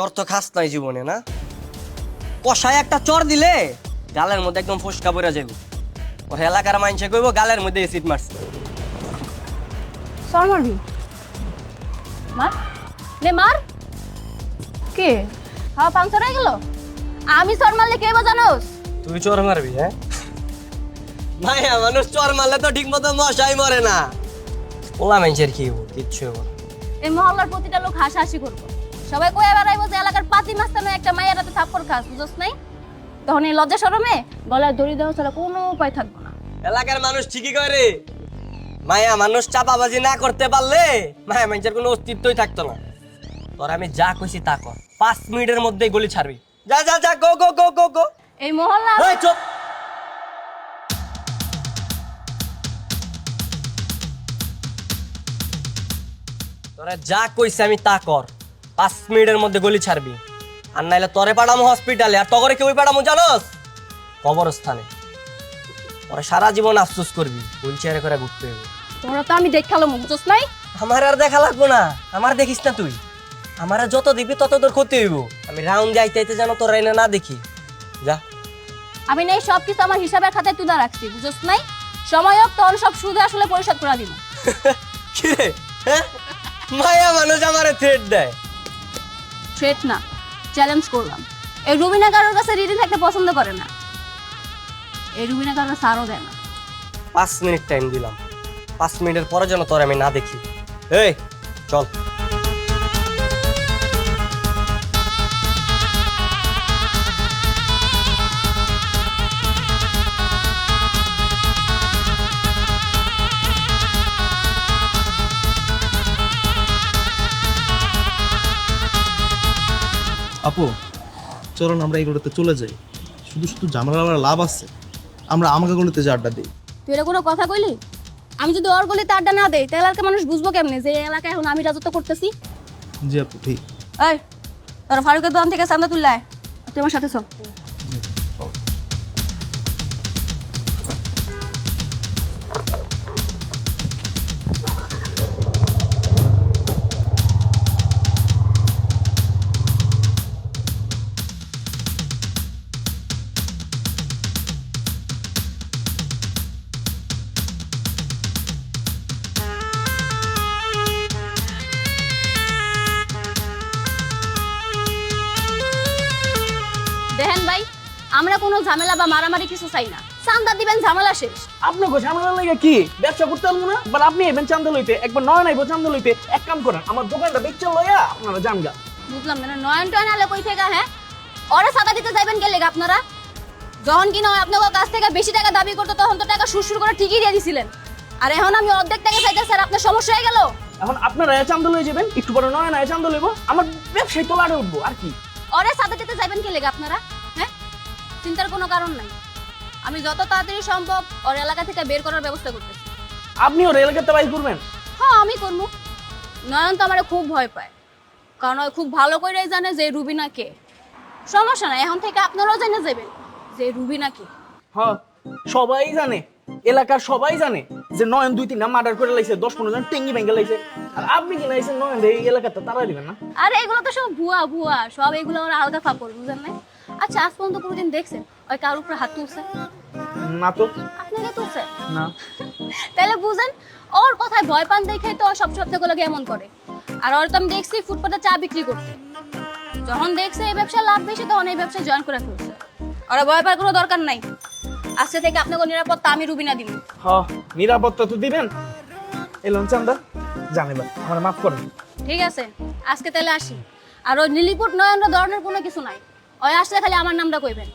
তোর তো খাস নাই জীবনে না? কষায় একটা চর দিলে গালের মধ্যে একদম ফসকা পড়ে যাবে ও এলাকার মাইনসে কইব গালের মধ্যে এসিড মারছে। সর মারবি। মার? নে মার। কে? হাওয়া পাংচার হয়ে গেল? আমি সর মারলে কে জানোস? তুই চর মারবি হ্যাঁ? মায়া মানুষ চর মারলে তো ঠিক মতো মশাই মরে না। ওলা মাইনসের কি কিচ্ছু এই মহল্লার প্রতিটা লোক হাসাহাসি করব। সবাই কয়ে বেড়াইবো যে এলাকার পাতি মাস্তানো একটা মায়ের হাতে থাপ্পড় খাস বুঝোস নাই? তখন এই লজ্জা শরমে গলায় দড়ি দেওয়া ছাড়া কোনো উপায় থাকব না। এলাকার মানুষ ঠিকই করে মায়া মানুষ চাপাবাজি না করতে পারলে মায়া মানুষের কোনো অস্তিত্বই থাকতো না। তোর আমি যা কইছি তা কর। পাঁচ মিনিটের মধ্যেই গলি ছাড়বি। যা যা যা গো গো গো গো গো। এই মহল্লা চুপ। তোরা যা কইছে আমি তা কর। পাঁচ মিনিটের মধ্যে গলি ছাড়বি। আর নাইলে তরে পাঠামো হসপিটালে আর তগরে কেউ পাঠামো জানোস? কবরস্থানে। ওরা সারা জীবন আফসোস করবি হুইল চেয়ারে করে ঘুরতে হবে। তোরা তো আমি দেখাল বুঝোস নাই? আমার আর দেখা লাগবো না। আমার দেখিস না তুই। আমার যত দিবি তত তোর ক্ষতি হইব। আমি রাউন্ড যাইতে যাইতে যেন তোর এনে না দেখি। যা। আমি নেই সব কিছু আমার হিসাবের খাতায় তুলে রাখছি বুঝোস নাই? সময় হোক তখন সব সুদে আসলে পরিশোধ করে দিব। কিরে হ্যাঁ? মায়া মানুষ আমারে থ্রেট দেয়। থ্রেট না চ্যালেঞ্জ করলাম। এই রুবিনা কারোর কাছে রিডিং থাকতে পছন্দ করে না। এই রুবিনা কারোর সারও দেয় না। পাঁচ মিনিট টাইম দিলাম। পাঁচ মিনিটের পরে যেন তোর আমি না দেখি। এই, চল। আপু চলুন আমরা এগুলোতে চলে যাই। শুধু শুধু ঝামেলা আমার লাভ আছে। আমরা আমাকে গলিতে যে আড্ডা দিই। তুই এটা কোনো কথা কইলি? আমি যদি ওর গলিতে আড্ডা না দেই তাহলে এলাকার মানুষ বুঝব কেমনে যে এই এলাকায় এখন আমি রাজত্ব করতেছি? জি আপু ঠিক। এই তোর ফারুকের দোকান থেকে সামনে তুললায়। তুই আমার সাথে চল আমরা কোনো ঝামেলা বা মারামারি কিছু চাই না। চান্দা দিবেন ঝামেলা শেষ। আপনাকে ঝামেলা লাগে কি? ব্যবসা করতে পারব না? বাট আপনি এবেন চান্দা লইতে একবার নয় নাইবো চান্দা লইতে। এক কাম করেন আমার দোকানটা বেচে লইয়া আপনারা যান গা। বুঝলাম না নয়ন টয়ন আলে কই থেকে হ্যাঁ? ওরা সাদা দিতে যাইবেন গেলে আপনারা? যখন কিনা ওই আপনাদের কাছ থেকে বেশি টাকা দাবি করতো তখন তো টাকা সুর সুর করে ঠিকই দিয়ে দিছিলেন। আর এখন আমি অর্ধেক টাকা চাইতে স্যার আপনার সমস্যা হয়ে গেল? এখন আপনারা এ চান্দা লই যাবেন একটু পরে নয় নয় চান্দা লইবো আমার ব্যবসায় তোলারে উঠবো আর কি। ওরে সাদা দিতে যাইবেন কি লেগে আপনারা? চিন্তার কোনো কারণ নাই। আমি যত তাড়াতাড়ি সম্ভব ওর এলাকা থেকে বের করার ব্যবস্থা করতেছি। আপনিও রেল গেটে বাইর করবেন হ্যাঁ আমি করব। নয়ন তো আমার খুব ভয় পায়। কারণ ও খুব ভালো করেই জানে যে রুবিনা কে। সমস্যা নাই এখন থেকে আপনারাও জেনে যাবেন যে রুবিনা কে। হ্যাঁ সবাই জানে এলাকার সবাই জানে যে নয়ন দুই তিনটা মার্ডার করে লাইছে দশ পনেরো জন টেঙ্গি ভেঙে লাইছে। আর আপনি কি লাইছেন নয়ন? এই এলাকাতে তারা দিবেন না। আরে এগুলো তো সব ভুয়া ভুয়া। সব এগুলো ওরা আলগা ফাপড় বুঝেন না আচ্ছা আজ পর্যন্ত কোনোদিন দেখছেন? ওই কার উপরে হাত তুলছে? না তো। আপনাকে তুলছে? না। তাহলে বুঝেন ওর কথায় ভয় পান দেখে তো সব সপ্তাহগুলোকে এমন করে। আর ওর তো আমি দেখছি ফুটপাতে চা বিক্রি করতে যখন দেখছে এই ব্যবসা লাভ বেশি তখন এই ব্যবসা জয়েন করে ফেলছে। ওরা ভয় পাওয়ার কোনো দরকার নাই। আজকে থেকে আপনাকে নিরাপত্তা আমি রুবিনা দিব। হ নিরাপত্তা তো দিবেন। এলন চান্দা জানেন আমার মাফ করেন। ঠিক আছে আজকে তাহলে আসি। আর ওই নীলিপুট নয়ন ধরনের কোনো কিছু নাই। ওই আসলে খালি আমার নামটা কইবেন।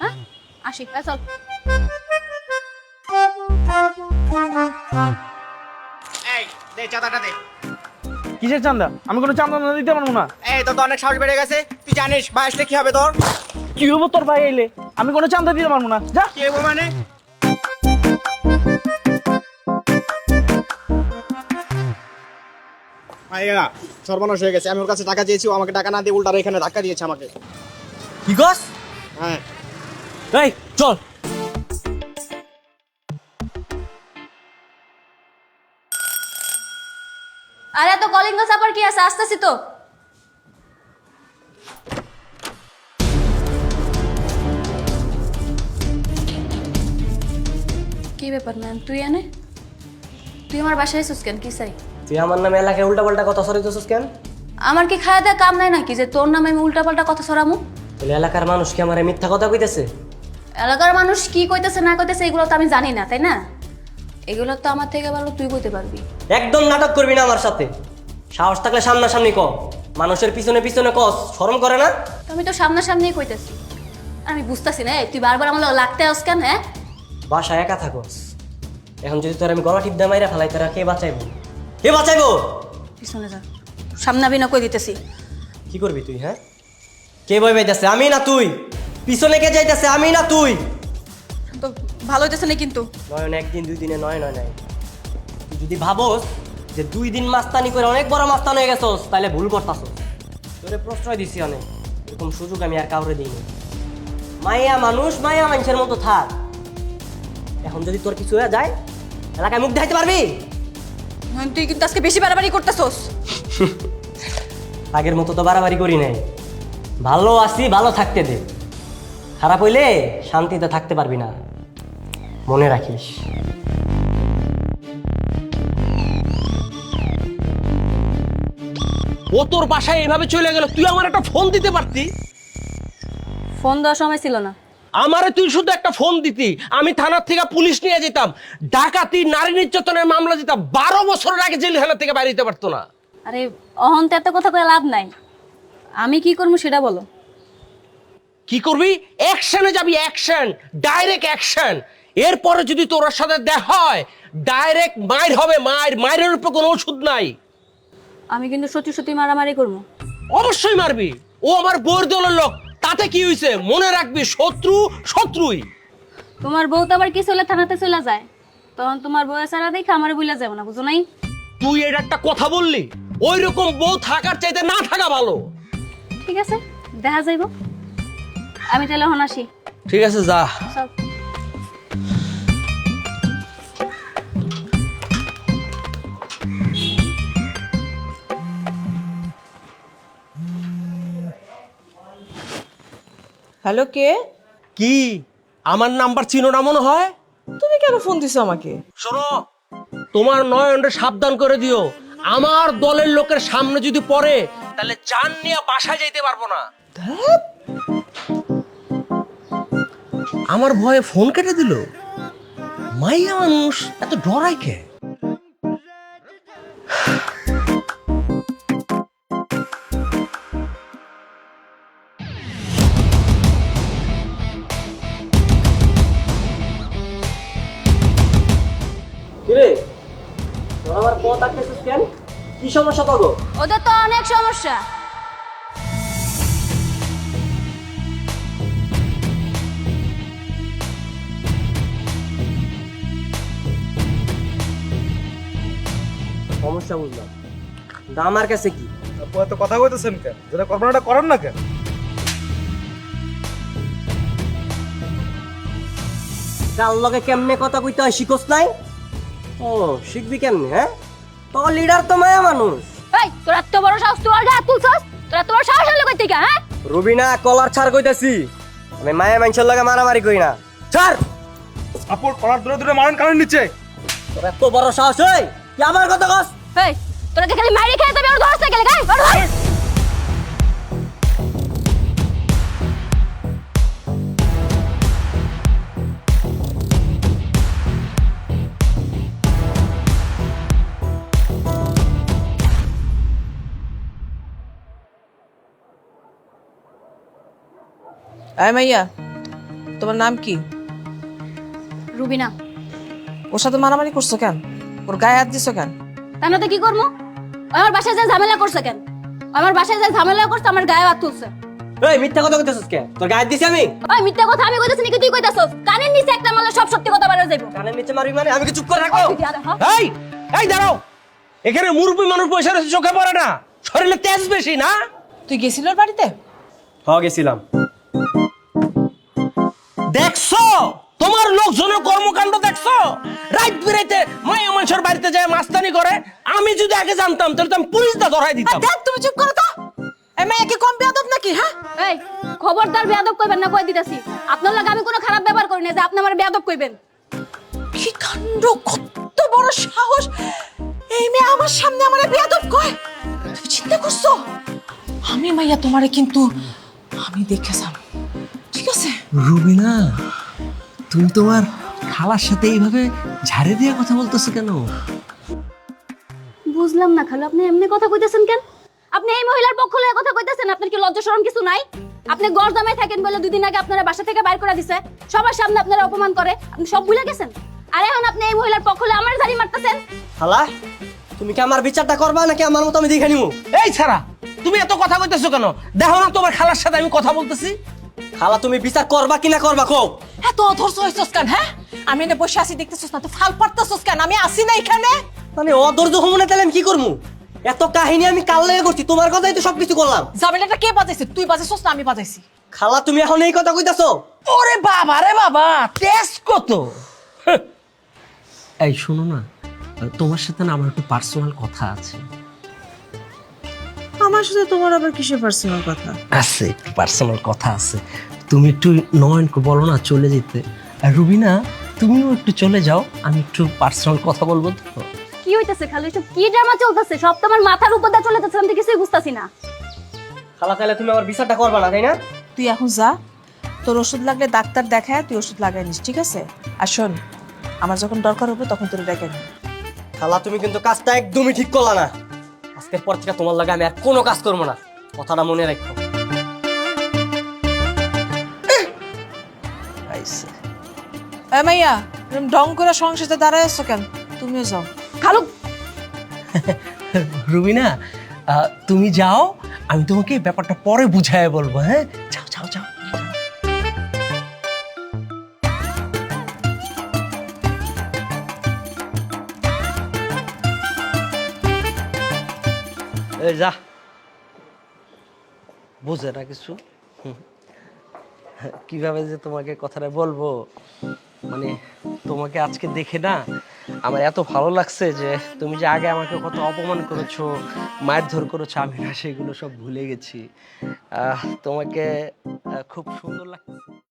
হ্যাঁ? আসি চল এই দে চাঁদাটা দে। কিসের চান্দা আমি কোনো চান্দা না দিতে পারব না। এই তোর তো অনেক সাহস বেড়ে গেছে। তুই জানিস ভাই আসলে কি হবে তোর? কি হব তোর ভাই এলে? আমি কোনো চান্দা দিতে পারব না। যা। কি হবে মানে? ভাইয়া সর্বনাশ হয়ে গেছে। আমি ওর কাছে টাকা চেয়েছি ও আমাকে টাকা না দিয়ে উল্টা এখানে ধাক্কা দিয়েছে আমাকে। কি হ্যাঁ। এই চল। আরে তো কলিং গস কি আছে? আসতেছি তো। কি ব্যাপার ম্যাম? তুই এনে? তুই আমার বাসায় এসেছিস কেন? কি চাই? তুই আমার নামে এলাকায় উল্টা পাল্টা কথা সরিতেছিস কেন? আমার কি খাওয়া দাওয়া কাম নাই নাকি? যে তোর নামে আমি উল্টাপাল্টা কথা সরামু তাহলে এলাকার মানুষ কি আমার মিথ্যা কথা কইতেছে? এলাকার মানুষ কি কইতেছে না কইতেছে এগুলো তো আমি জানি না তাই না? এগুলো তো আমার থেকে ভালো তুই কইতে পারবি। একদম নাটক করবি না আমার সাথে। সাহস থাকলে সামনাসামনি ক। মানুষের পিছনে পিছনে কস শরম করে না? আমি তো সামনাসামনি কইতেছি। আমি বুঝতেছি না তুই বারবার আমার লগে লাগতে আস কেন হ্যাঁ? বাসায় একা থাকস। এখন যদি তোর আমি গলা টিপ দিয়ে মাইরা ফেলাই তোরা কে বাঁচাইবো? কে বাঁচাইবো? পিছনে যা। সামনে আমি না কই দিতেছি। কি করবি তুই হ্যাঁ? কে বই বাইতেছে আমি না তুই? পিছনে কে যাইতেছে? আমি না তুই? তো ভালো হইতেছে না কিন্তু? নয়ন একদিন দুই দিনে নয় নয় নাই তুই যদি ভাবস যে দুই দিন মাস্তানি করে অনেক বড় মাস্তান হয়ে গেছস তাহলে ভুল করতাছস। তোরে প্রশ্রয় দিছি অনেক। এরকম সুযোগ আমি আর কাউরে দিইনি। মাইয়া মানুষ মাইয়া মানুষের মতো থাক। এখন যদি তোর কিছু হয়ে যায় এলাকায় মুখ দেখাইতে পারবি? তুই কিন্তু আজকে বেশি বাড়াবাড়ি করতেছস। আগের মতো তো বাড়াবাড়ি করি নাই। ভালো আছি ভালো থাকতে দে। খারাপ হইলে শান্তিতে থাকতে পারবি না। মনে রাখিস। ও তোর বাসায় এইভাবে চলে গেল তুই আমার একটা ফোন দিতে পারতি? ফোন দেওয়ার সময় ছিল না। আমারে তুই শুধু একটা ফোন দিতি আমি থানার থেকে পুলিশ নিয়ে যেতাম ডাকাতি নারী নির্যাতনের মামলা দিতাম বারো বছরের আগে জেলখানা থেকে বাইরে দিতে পারতো না। আরে অহন তো এত কথা কয়ে লাভ নাই। আমি কি করব সেটা বলো। কি করবি? অ্যাকশনে যাবি অ্যাকশন ডাইরেক্ট অ্যাকশন এরপরে যদি তোর সাথে দেখা হয় ডাইরেক্ট মায়ের হবে মায়ের মায়ের উপর কোনো ওষুধ নাই। আমি কিন্তু সত্যি সত্যি মারামারি করব। অবশ্যই মারবি। ও আমার বইয়ের দলের লোক। তাতে কি হয়েছে মনে রাখবি শত্রু শত্রুই। তোমার বউ তো আবার কি চলে থানাতে চলে যায়? তখন তোমার বউয়ের সারা দেখে আমার বুঝলে যাব না বুঝো নাই? তুই এটা একটা কথা বললি? ওই রকম বউ থাকার চাইতে না থাকা ভালো। ঠিক আছে? দেখা যাইব। আমি তাহলে হন আসি। ঠিক আছে যা। চল। হ্যালো কে? কি? আমার নাম্বার চিনো না মনে হয়? তুমি কেন ফোন দিছো আমাকে? শোনো তোমার নয়নরে সাবধান করে দিও। আমার দলের লোকের সামনে যদি পড়ে তাহলে চান নিয়ে বাসায় যাইতে পারব না। আমার ভয়ে ফোন কেটে দিল। মাইয়া মানুষ, এত ডরাই কে? সমস্যা তো ওদের তো অনেক সমস্যা। সমস্যা বুঝলাম। কিন্তু আমার কাছে কি? এত কথা কইতেছেন কেন? যেটা কল্পনাটা করেন না কেন? কার লগে কেমনে কথা কইতে হয় শিখোস নাই? ও শিখবি কেমনে হ্যাঁ? তোর লিডার তো মায়া মানুষ। এই তোর এত বড় সাহস তোর গায়ে হাত তুলছস? তোর এত বড় সাহস হলো কই থেকে হ্যাঁ? রুবিনা কলার ছাড় কইতাছি। আমি মায়া মানুষের লগে মারামারি কই না। ছাড়! সাপোর্ট কলার ধরে ধরে মারেন কারণ নিচে। তোর এত বড় সাহস হই কি আমার কথা কস। এই তোরা কি খালি মারি খেয়ে তবে ওর ধরছ গেলে গাই আয় মাইয়া তোমার নাম কি? রুবিনা। ওর সাথে মারামারি করছ কেন? ওর গায়ে হাত দিছো কেন? তা না তো কি করব? ও আমার বাসায় যা ঝামেলা করছে কেন? ও আমার বাসায় যা ঝামেলা করছে আমার গায়ে হাত তুলছে। এই মিথ্যা কথা কইতেছিস কে? তোর গায়ে দিছি আমি? ওই মিথ্যা কথা আমি কইতাছি নাকি তুই কইতাছস? কানের নিচে একটা মারলে সব সত্যি কথা বের হয়ে যাইবো। কানের নিচে মারবি মানে? আমি কি চুপ করে রাখব হ্যাঁ? এই এই দাঁড়াও। এখানে মুরব্বী মানুষ বসে রয়েছে চোখে পড়ে না। শরীরে তেজ বেশি না? তুই গেছিল ওর বাড়িতে? হ গেছিলাম। দেখছ? তোমার লোকজনের কর্মকাণ্ড দেখছ? রাত বিরাইতে মায়া মানুষের বাড়িতে যায় মাস্তানি করে। আমি যদি আগে জানতাম তাহলে তো আমি পুলিশ দা ধরাই দিতাম। দেখ তুমি চুপ করো তো। এই মাইয়া কি কম বেয়াদব নাকি হ্যাঁ? এই খবরদার বেয়াদব কইবেন না কই দিতাছি। আপনার লাগে আমি কোনো খারাপ ব্যবহার করি না যে আপনি আমার বেয়াদব কইবেন। কি কাণ্ড কত বড় সাহস। এই মেয়ে আমার সামনে আমারে বেয়াদব কয়। তুমি চিন্তা করছ? আমি মাইয়া তোমারে কিন্তু আমি আছে রুবিনা তুমি তোমার খালার সাথে এইভাবে ঝাড়ে দিয়ে কথা বলতেছো কেন? বুঝলাম না খালু আপনি এমনি কথা কইতেছেন কেন? আপনি এই মহিলার পক্ষ লয়ে কথা কইতেছেন আপনার কি লজ্জা শরম কিছু নাই? আপনি গরদামে থাকেন বলে দুদিন আগে আপনারা বাসা থেকে বাইর করে দিছে সবার সামনে আপনারা অপমান করে আপনি সব ভুলে গেছেন? আর এখন আপনি এই মহিলার পক্ষ লয়ে আমার জারি মারতেছেন? খালা তুমি কি আমার বিচারটা করবা নাকি আমার মতো আমি দেখে নিবো এই ছাড়া তুমি এত কথা কইতেছো কেন? দেখো না তোমার খালার সাথে আমি কথা বলতেছি। খালা তুমি বিচার করবা কি না করবা কো এত অধৈর্য হইছস কেন হ্যাঁ? আমি এনে বসে আছি দেখতেছস না তো ফাল পারতেছস কেন? আমি আসি না এখানে। মানে অধৈর্য হব না তাহলে আমি কি করব এত কাহিনী আমি কাল লেগে করছি তোমার কথাই তো সবকিছু করলাম। জামিলাটা কে বাজাইছে? তুই বাজাইছস না আমি বাজাইছি। খালা তুমি এখন এই কথা কইতাছো? ওরে বাবা রে বাবা টেস্ট কত? এই শোনো না তোমার সাথে না আমার একটু পার্সোনাল কথা আছে। আমার সাথে তোমার আবার কিসের পার্সোনাল কথা? আছে একটু পার্সোনাল কথা আছে। তুমি একটু নয়নকে বলো না চলে যেতে। আর রুবিনা তুমিও একটু চলে যাও আমি একটু পার্সোনাল কথা বলব তো। কি হইতেছে খালি এসব কি ড্রামা চলতেছে? সব তো আমার মাথার উপর দিয়ে চলে যাচ্ছে আমি তো কিছুই বুঝতাছি না। খালা তাহলে তুমি আমার বিচারটা করবা না তাই না? তুই এখন যা তোর ওষুধ লাগলে ডাক্তার দেখায় তুই ওষুধ লাগাই নিস ঠিক আছে? আর শোন আমার যখন দরকার হবে তখন তোর ডেকে নিব খালা তুমি কিন্তু কাজটা একদমই ঠিক করলা না। আজকের পর থেকে তোমার লাগে আমি আর কোনো কাজ করব না। কথাটা মনে রাখো। এ মাইয়া এরম ঢং করে সংসারে দাঁড়ায় আছো কেন? তুমিও যাও। খালু! রুবিনা আহ, তুমি যাও আমি তোমাকে ব্যাপারটা পরে বুঝায় বলব হ্যাঁ? যাও যাও যাও। এই যা। বুঝে না কিছু? হুম। কীভাবে যে তোমাকে কথাটা বলব? মানে তোমাকে আজকে দেখে না আমার এত ভালো লাগছে যে তুমি যে আগে আমাকে কত অপমান করেছ, মারধর করেছ, আমি না সেগুলো সব ভুলে গেছি। তোমাকে খুব সুন্দর লাগছে।